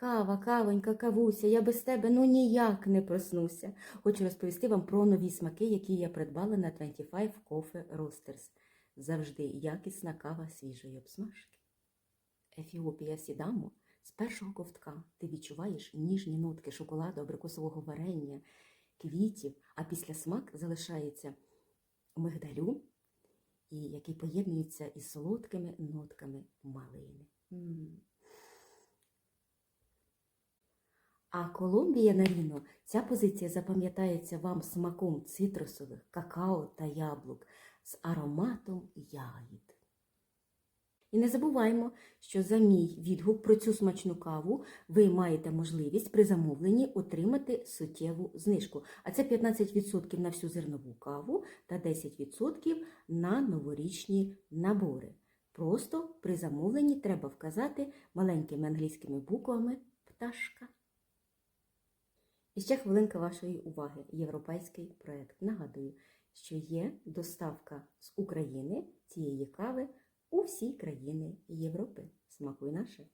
Кава, кавонька, кавуся, я без тебе ну ніяк не проснуся. Хочу розповісти вам про нові смаки, які я придбала на 25 Coffee Roasters. Завжди якісна кава свіжої обсмажки. Ефіопія Сідамо з першого ковтка ти відчуваєш ніжні нотки шоколаду, абрикосового варення, квітів, а після смак залишається мигдалю, який поєднується із солодкими нотками малини. А Колумбія Наріно, ця позиція запам'ятається вам смаком цитрусових, какао та яблук з ароматом ягід. І не забуваймо, що за мій відгук про цю смачну каву ви маєте можливість при замовленні отримати суттєву знижку. А це 15% на всю зернову каву та 10% на новорічні набори. Просто при замовленні треба вказати маленькими англійськими буквами пташка. І ще хвилинка вашої уваги. Європейський проект. Нагадую, що є доставка з України цієї кави у всі країни Європи. Смакуй наше.